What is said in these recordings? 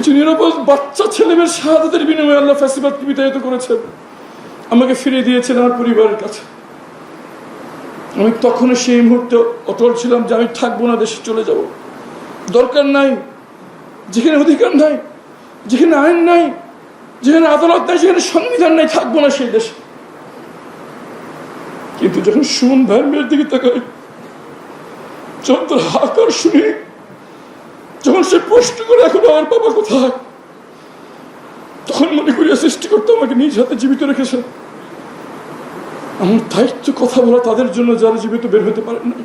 কিছু নিরাপদ বাচ্চা ছেলেমেয়ের শাহাদাতের বিনিময়ে আল্লাহ ফ্যাসিবাদকে বিতাড়িত করেছেন। আমাকে ফিরিয়ে দিয়েছেন আমার পরিবারের কাছে। আমি তখনও সেই মুহূর্তে অটল ছিলাম যে আমি থাকব না, দেশে চলে যাব। দরকার নাই, যেখানে অধিকার নাই, যেখানে আইন নাই, যেখানে আদালত নাই, যেখানে সংবিধান নাই, থাকব না সেই দেশে। কিন্তু যখন সুমন ভাইয়ের মেয়ের দিকে তাকাই তোর হাকার শুনি যখন সে প্রশ্ন করে এখন আমার বাবা কোথায়? তখন মনে করি সৃষ্টি করতে আমাকে নিজ হাতে জীবিত রেখেছে। আমার দায়িত্ব কথা বলা তাদের জন্য যারা জীবিত বের হতে পারেন না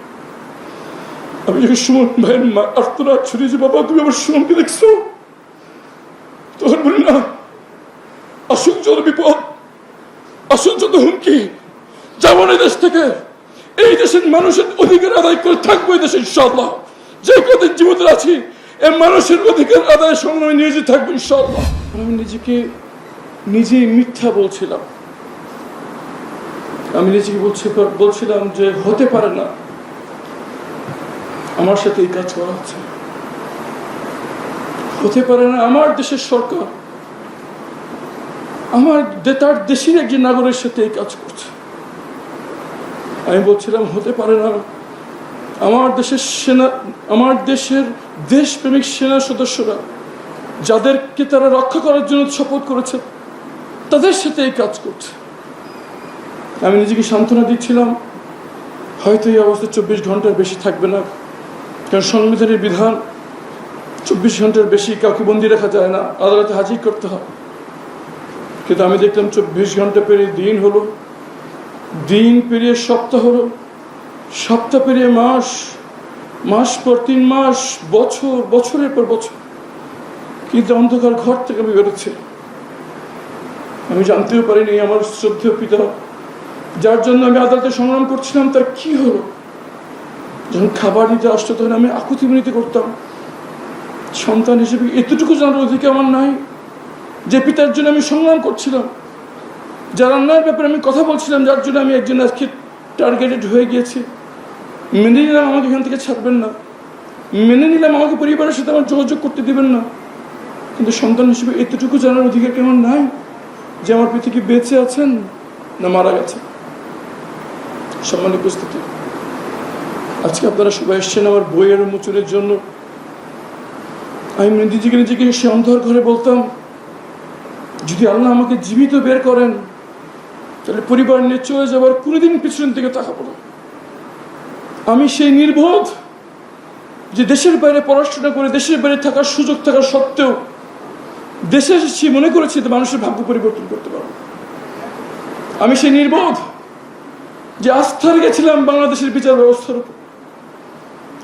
আমি যখন সুমন ভাইয়ের মা আর্তনাদ ছড়িয়ে যে, বাবা, তুমি আমার সুমনকে দেখছ? তখন বলি, না। আসুক যত বিপদ। আসুক যত হুমকি। যাব না দেশ থেকে। এই দেশের মানুষের অধিকার আদায় করে থাকব এই দেশে ইনশাল্লাহ যে কদিন জীবিত আছি এই মানুষের অধিকার আদায় সংগ্রামে নিয়োজিত থাকব ইনশাল্লাহ আমি নিজেকে, নিজেই মিথ্যা বলছিলাম। আমি নিজেকে বলছি বলছিলাম যে হতে পারে না। আমার সাথে এই কাজ করা হচ্ছে। হতে পারে না আমার দেশের সরকার। আমার তার দেশের একজন নাগরিকের সাথে এই কাজ করছে। আমি বলছিলাম, হতে পারে না। আমার দেশের সেনা আমার দেশের দেশপ্রেমিক সেনা সদস্যরা, যাদেরকে তারা রক্ষা করার জন্য শপথ করেছে, তাদের সাথে এই কাজ করছে। আমি নিজেকে সান্ত্বনা দিচ্ছিলাম, হয়তো এই অবস্থা চব্বিশ ঘণ্টার বেশি থাকবে না, কারণ সংবিধানের বিধান চব্বিশ ঘণ্টার বেশি কাউকে বন্দি রাখা যায় না, আদালতে হাজির করতে হয়। কিন্তু আমি দেখলাম চব্বিশ ঘণ্টা পেরিয়ে দিন হলো, দিন পেরিয়ে সপ্তাহ হলো, সপ্তাহ পেরিয়ে মাস মাস পর তিন মাস, বছর, বছরের পর বছর। কিন্তু অন্ধকার ঘর থেকে আমি বেরোচ্ছি। আমি জানতেও পারিনি আমার শ্রদ্ধেয় পিতা। যার জন্য আমি আদালতে সংগ্রাম করছিলাম, তার কি হলো? যখন খাবার নিতে আসতো, তখন আমি আকুতি মিনিতে করতাম। সন্তান হিসেবে এতটুকু জানার অধিকার আমার নাই যে পিতার জন্য আমি সংগ্রাম করছিলাম। যার অন্যায়ের ব্যাপারে আমি কথা বলছিলাম, যার জন্য আমি একজন আজকে টার্গেটেড হয়ে গিয়েছি। মেনে নিলাম আমাকে এখান থেকে ছাড়বেন না। মেনে নিলাম আমাকে পরিবারের সাথে আমার যোগাযোগ করতে দিবেন না। কিন্তু সন্তান হিসেবে এতটুকু জানার অধিকার কি আমার নাই? যে আমার পৃথিবী বেঁচে আছেন না মারা গেছে সম্মানিত উপস্থিতি, আজকে আপনারা সবাই এসছেন আমার বইয়ের উন্মোচনের জন্য। আমি নিজেকে নিজেকে সে অন্ধকার ঘরে বলতাম, যদি আল্লাহ আমাকে জীবিত বের করেন, তাহলে পরিবার নিয়ে চলে যাবার কোনোদিন পিছন থেকে তাকাবো না। আমি সেই নির্বোধ যে দেশের বাইরে পড়াশোনা করে, দেশের বাইরে থাকার সুযোগ থাকা সত্ত্বেও দেশে এসেছি, মনে করেছি যে মানুষের ভাগ্য পরিবর্তন করতে পারব। আমি সেই নির্বোধ যে আস্থা রেখেছিলাম বাংলাদেশের বিচার ব্যবস্থার উপর।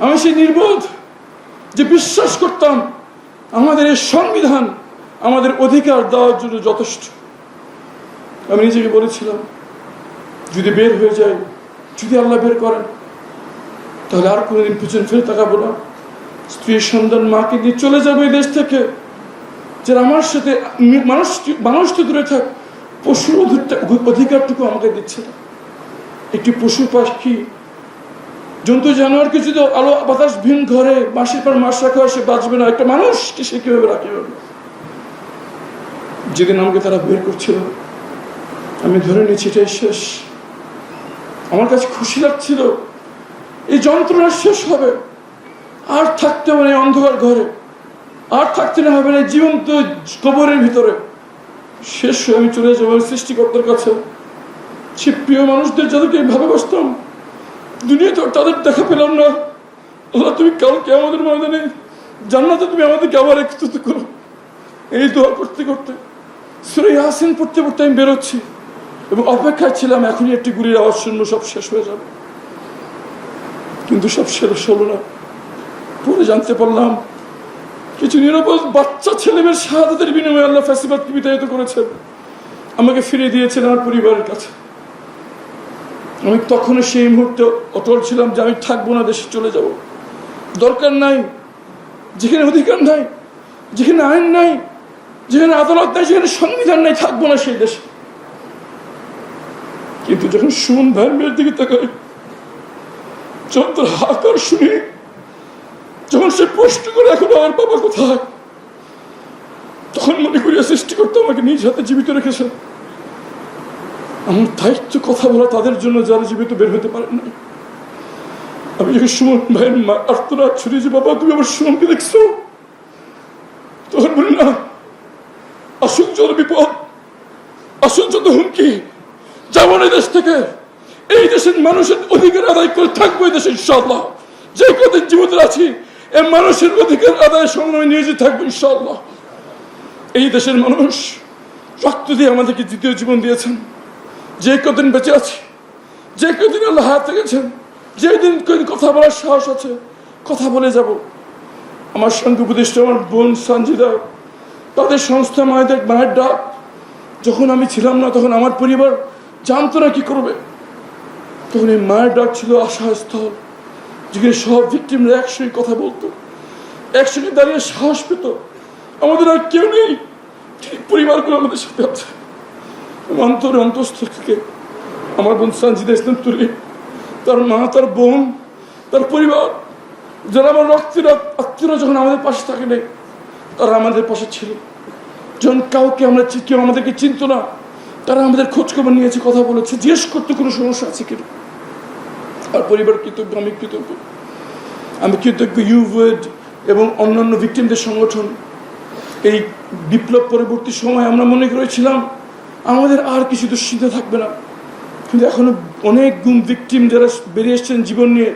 আমি সেই নির্বোধ যে বিশ্বাস করতাম আমাদের এই সংবিধান আমাদের অধিকার দেওয়ার জন্য যথেষ্ট। আমি নিজেকে বলেছিলাম, যদি বের হয়ে যায়, যদি আল্লাহ বের করেন তাহলে আর কোনোদিন পিছন ফিরে তাকাবো না। স্ত্রী সন্তান মাকে নিয়ে চলে যাবে এই দেশ থেকে। যারা আমার সাথে মানুষ মানুষ তো দূরে থাক, পশুর অধিকারটুকু আমাকে দিচ্ছে না। একটি পশু পাখি, জন্তু জানোয়ারকে যদি আলো, বাতাস, ভিন ঘরে মাসের পর মাস রাখা হয়, সে বাঁচবে না। একটা মানুষকে সে কীভাবে রাখে? যেদিন আমাকে তারা বের করছিল, আমি ধরে নিয়েছি, এটাই শেষ। আমার কাছে খুশি লাগছিল এই যন্ত্রণা শেষ হবে। আর থাকতে হবে না অন্ধকার ঘরে। আর থাকতে না হবে না জীবন্ত কবরের ভিতরে। শেষ হয়ে আমি চলে যাব সৃষ্টিকর্তার কাছে। সে প্রিয় মানুষদের যাদেরকে ভালোবাসতাম দুনিয়াতে আর তাদের দেখা পেলাম না। আল্লাহ, তুমি কালকে আমাদের ময়দানে জান্নাতে তুমি আমাদেরকে আবার একত্রিত করো। এই দোয়া করতে করতে সুরে ইয়াসিন পড়তে পড়তে আমি বেরোচ্ছি। এবং অপেক্ষায় ছিলাম, এখনই একটি গুলির আওয়াজ শুনব, সব শেষ হয়ে যাবে। কিন্তু সব শেষ হলো না। পরে জানতে পারলাম, কিছু নিরাপদ বাচ্চা ছেলেমেয়ের শাহাদাতের বিনিময়ে আল্লাহ ফ্যাসিবাদকে বিতাড়িত করেছেন। আমাকে ফিরিয়ে দিয়েছেন আমার পরিবারের কাছে। আমি তখনও সেই মুহূর্তে অটল ছিলাম যে আমি থাকব না, দেশে চলে যাব। দরকার নাই, যেখানে অধিকার নাই, যেখানে আইন নাই, যেখানে আদালত নাই, যেখানে সংবিধান নাই, থাকব না সেই দেশে। কিন্তু যখন সুমন মেয়ের দিকে তাকাই তোর হাকার শুনি যখন সে প্রশ্ন করে, এখন আমার বাবা কোথায়? তখন মনে করি সৃষ্টিকর্তা আমাকে নিজ হাতে জীবিত রেখেছে আমার দায়িত্ব কথা বলা তাদের জন্য যারা জীবিত বের হতে পারেন না আমি যখন সুমন ভাইয়ের মা আর্তনাদ ছড়িয়েছি বাবা, তুমি আমার সুমনকে দেখছ? তখন বলি, না। আসুক যত বিপদ। আসুক যত হুমকি। যাব না দেশ থেকে। এই দেশের মানুষের অধিকার আদায় করে থাকব এই দেশে ইনশাল্লাহ যে কদিন জীবিত আছি, এই মানুষের অধিকার আদায় সংগ্রামে নিয়োজিত থাকব ইনশাল্লাহ এই দেশের মানুষ রক্ত দিয়ে আমাদেরকে দ্বিতীয় জীবন দিয়েছেন। যে কদিন বেঁচে আছি, যে কদিন আল্লাহ হাত রেখেছেন যে দিন কদিন কথা বলার সাহস আছে, কথা বলে যাব। আমার সঙ্গে উপদেষ্টা, আমার বোন সঞ্জিদা, তাদের সংস্থা মায়েদের মায়ের ডাক, যখন আমি ছিলাম না, তখন আমার পরিবার জানতো না কি করবে। তখন এই মায়ের ডাক ছিল আশাস্থল যেখানে সব ভিক্টিমরা একসঙ্গে কথা বলতো, একসঙ্গে দাঁড়িয়ে সাহস পেত। আমাদের আর কেউ নেই, ঠিক পরিবারগুলো আমাদের সাথে আছে। অন্তরে অন্তস্থ থেকে আমার বোন সঞ্জিদা ইসলাম তুলি, তার মা, তার বোন, তার পরিবার, যারা আমার রক্তের আত্মীয়রা যখন আমাদের পাশে থাকে নাই, তারা আমাদের পাশে ছিল। যখন কাউকে আমরা কেউ আমাদেরকে চিনতো না, তারা আমাদের খোঁজখবর নিয়েছে, কথা বলেছে, জিজ্ঞেস করতে, কোনো সমস্যা আছে কিনা? আর পরিবার কৃতজ্ঞ, আমি কৃতজ্ঞ। আমি কৃতজ্ঞ ইউভেড এবং অন্যান্য ভিক্টিমদের সংগঠন। এই বিপ্লব পরবর্তী সময় আমরা মনে করেছিলাম, আমাদের আর কিছু দুশ্চিন্তা থাকবে না। কিন্তু এখনও অনেক গুম ভিক্টিম যারা বেরিয়ে এসছেন জীবন নিয়ে,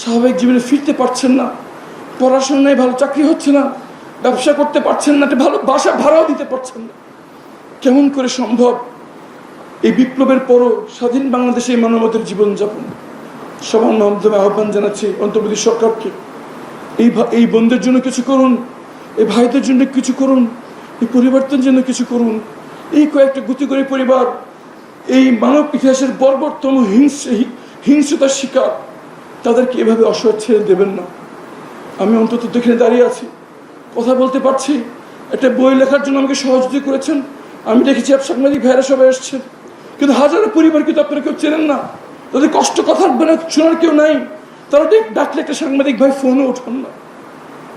স্বাভাবিক জীবনে ফিরতে পারছেন না। পড়াশোনায় ভালো চাকরি হচ্ছে না, ব্যবসা করতে পারছেন না, ভালো বাসা ভাড়াও দিতে পারছেন না। কেমন করে সম্ভব এই বিপ্লবের পরও স্বাধীন বাংলাদেশে এই মানবতার জীবনযাপন? সবার মাধ্যমে আহ্বান জানাচ্ছি অন্তর্বর্তী সরকারকে। এই এই বন্ধের জন্য কিছু করুন, এই ভাইদের জন্য কিছু করুন, এই পরিবর্তন জন্য কিছু করুন। এই কয়েকটা গুতি করে পরিবার, এই মানব ইতিহাসের বর্বরতম হিংস হিংসতার শিকার, তাদেরকে এভাবে অসহায় ছেড়ে দেবেন না। আমি অন্তত দেখে দাঁড়িয়ে আছি। কথা বলতে পারছি, একটা বই লেখার জন্য আমাকে সহযোগিতা করেছেন। আমি দেখেছি আপ সাংবাদিক ভাইরা সবাই এসছেন কিন্তু হাজারো পরিবার কিন্তু আপনারা কেউ চেনেন না। তাদের কষ্ট কথা মানে শোনার কেউ নাই। তারা ডাকলে একটা সাংবাদিক ভাই ফোনও ওঠান না।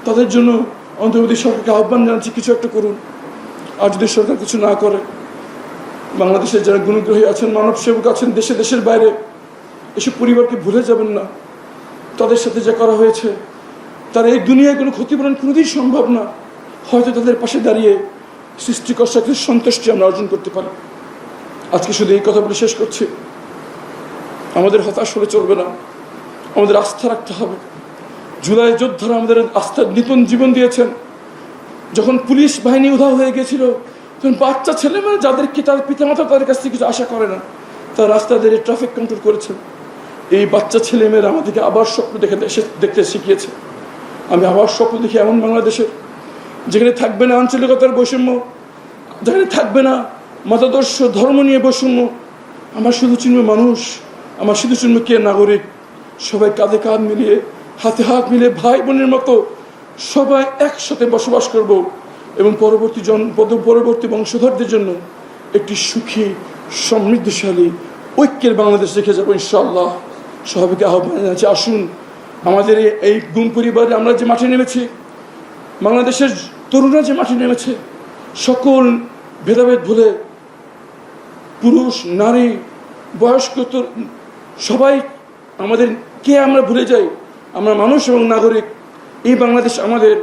তাদের জন্য অন্তর্বর্তী সরকারকে আহ্বান জানাচ্ছি, কিছু একটা করুন। আর যদি সরকার কিছু না করে, বাংলাদেশের যারা গুণগ্রহী আছেন, মানব সেবক আছেন, দেশে দেশের বাইরে, এসব পরিবারকে ভুলে যাবেন না। তাদের সাথে যা করা হয়েছে, তারা এই দুনিয়ায় কোনো ক্ষতিপূরণ কোনোদিন সম্ভব না। হয়তো তাদের পাশে দাঁড়িয়ে সৃষ্টিকর্তার কিছু সন্তুষ্টি আমরা অর্জন করতে পারি। আজকে শুধু এই কথা বলে শেষ করছি। আমাদের হতাশ হলে চলবে না। আমাদের আস্থা রাখতে হবে। জুলাই যোদ্ধারা আমাদের আস্থার নতুন জীবন দিয়েছেন। যখন পুলিশ বাহিনী উধাও হয়ে গেছিল তখন বাচ্চা ছেলে মানে যাদেরকে তার পিতামাতা তাদের কাছ থেকে কিছু আশা করে না, তার দিয়ে ট্রাফিক কন্ট্রোল করেছেন। এই বাচ্চা ছেলে মেয়েরা আমাদেরকে আবার স্বপ্ন দেখে দেখতে শিখিয়েছে। আমি আবার স্বপ্ন দেখি এমন বাংলাদেশের, যেখানে থাকবে না আঞ্চলিকতার বৈষম্য, যেখানে থাকবে না মতাদর্শ, ধর্ম নিয়ে বৈষম্য। আমার শুধু চিনবে মানুষ। আমার কে নাগরিক? সবাই কাঁধে কাঁধ মিলিয়ে, হাতে হাত মিলিয়ে ভাই বোনের মতো সবাই একসাথে বসবাস করব এবং পরবর্তী জন পরবর্তী বংশধরদের জন্য একটি সুখী, সমৃদ্ধশালী, ঐক্যের বাংলাদেশ রেখে যাব ইনশাআল্লাহ। সবাইকে আহ্বান জানাচ্ছি, আসুন। আমাদের এই- গুম পরিবারে আমরা যে মাঠে নেমেছি, বাংলাদেশের তরুণরা যে মাঠে নেমেছে, সকল ভেদাভেদ ভুলে পুরুষ, নারী, বয়স্ক সবাই আমাদের কে আমরা ভুলে যাই? আমরা মানুষ এবং নাগরিক। এই বাংলাদেশ আমাদের।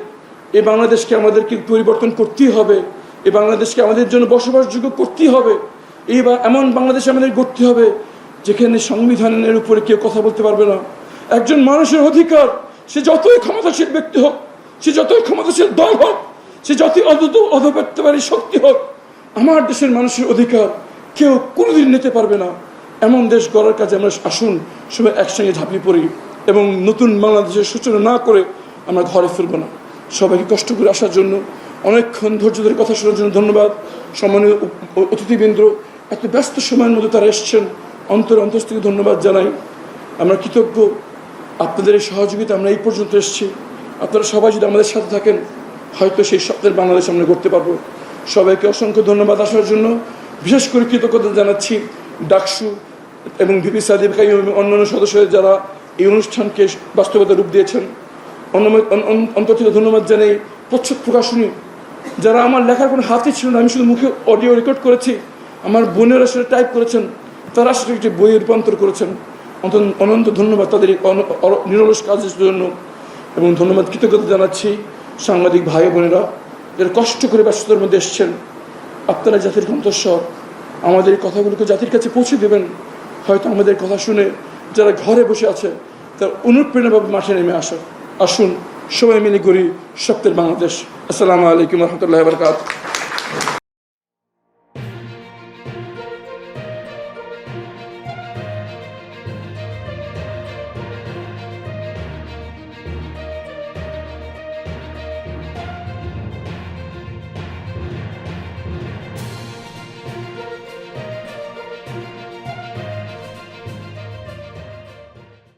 এই বাংলাদেশকে আমাদেরকে পরিবর্তন করতেই হবে। এই বাংলাদেশকে আমাদের জন্য বসবাসযোগ্য করতেই হবে। এই এমন বাংলাদেশ আমাদের গড়তে হবে, যেখানে সংবিধানের উপরে কেউ কথা বলতে পারবে না। একজন মানুষের অধিকার, সে যতই ক্ষমতাশীল ব্যক্তি হোক, সে যতই ক্ষমতাশীল দল হোক, সে যতই অদ্ভুত অধপত্যবারী শক্তি হোক, আমার দেশের মানুষের অধিকার কেউ কোনোদিন নিতে পারবে না। এমন দেশ গড়ার কাজে আমরা আসুন, সবাই একসঙ্গে ঝাঁপিয়ে পড়ি এবং নতুন বাংলাদেশের সূচনা না করে আমরা ঘরে ফিরবো না। সবাইকে কষ্ট করে আসার জন্য অনেকক্ষণ ধৈর্য ধরে কথা শোনার জন্য ধন্যবাদ। সম্মানীয় অতিথিবৃন্দ, এত ব্যস্ত সময়ের মধ্যে তারা এসছেন, অন্তর অন্তর থেকে ধন্যবাদ জানাই। আমরা কৃতজ্ঞ, আপনাদের এই সহযোগিতা আমরা এই পর্যন্ত এসেছি। আপনারা সবাই যদি আমাদের সাথে থাকেন, হয়তো সেই স্বপ্নের বাংলাদেশ আমরা করতে পারব। সবাইকে অসংখ্য ধন্যবাদ আসার জন্য। বিশেষ করে কৃতজ্ঞতা জানাচ্ছি ডাকসু এবং ভিপি সাদিব এবং অন্যান্য সদস্যদের যারা এই অনুষ্ঠানকে বাস্তবতা রূপ দিয়েছেন। অন্তর থেকে ধন্যবাদ জানাই প্রচ্ছদ প্রকাশনী। যারা আমার লেখার কোনো হাতে ছিল না, আমি শুধু মুখে অডিও রেকর্ড করেছি। আমার বোনেরা সেটা টাইপ করেছেন। তারা সেটা একটি বইয়ে রূপান্তর করেছেন। অনন্ত ধন্যবাদ তাদের নিরলস কাজের জন্য। এবং ধন্যবাদ, কৃতজ্ঞতা জানাচ্ছি সাংবাদিক ভাই বোনেরা। যারা কষ্ট করে ব্যস্ততার মধ্যে এসছেন, আপনারা জাতির কণ্ঠস্বর আমাদের এই কথাগুলোকে জাতির কাছে পৌঁছে দেবেন। হয়তো আমাদের কথা শুনে যারা ঘরে বসে আছে, তার অনুপ্রেরণাভাবে মাঠে নেমে আসো। আসুন, সবাই মিলে করি সত্যের বাংলাদেশ। আসসালামু আলাইকুম রহমতুল্লাহ বরকাত